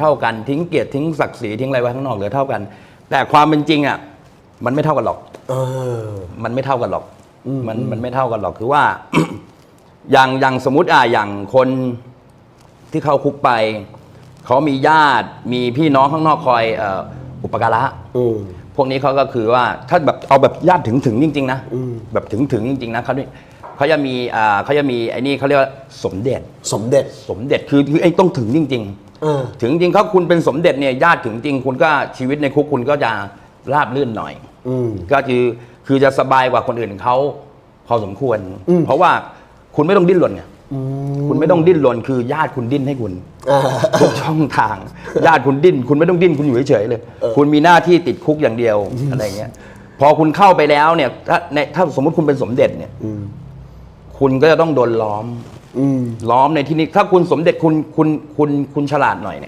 เท่ากันทิ้งเกียรติทิ้งศักดิ์ศรีทิ้งอะไรไว้ข้างนอกเหลือเท่ากัน แต่ความเป็นจริงอะมันไม่เท่ากันหรอก เออ มันไม่เท่ากันหรอก มันมันไม่เท่ากันหรอกคือว่า อย่างอย่างสมมติอะอย่างคนที่เข้าคุกไปเขามีญาติมีพี่น้องข้างนอกคอยเอ่ออุปการะอืม พวกนี้เขาก็คือว่าถ้าแบบเอาแบบญาติถึงถึงจริง ๆ นะอืม แบบถึงถึงจริงๆนะเขานี่ เขาจะมีอ่าเขาจะมีไอ้นี่เขาเรียกว่าสมเด็จ สมเด็จ สมเด็จคือคือไอ้ต้องถึงจริง เออ ๆ ถึงจริงเขาคุณเป็นสมเด็จเนี่ยญาติถึงจริง คุณก็ชีวิตในคุกคุณก็จะราบลื่นหน่อย อืม ก็คือคือจะสบายกว่าคนอื่นเขาพอสมควร อืม เพราะว่าคุณไม่ต้องดิ้นรนไงอืมคุณไม่ต้องดิ้นรนคือญาติคุณดิ้นให้คุณอ่า ทุกช่องทาง ญาติคุณดิ้น คุณไม่ต้องดิ้นคุณอยู่เฉยๆเลย เออ คุณมีหน้าที่ติดคุกอย่างเดียวอะไรเงี้ยพอคุณเข้าไปแล้วเนี่ยถ้าในถ้าสมมติคุณเป็นสมเด็จเนี่ย อืม คุณก็จะต้องโดนล้อม อืม ล้อมในที่นี้ถ้าคุณสมเด็จคุณคุณคุณคุณฉลาดหน่อยเนี่ย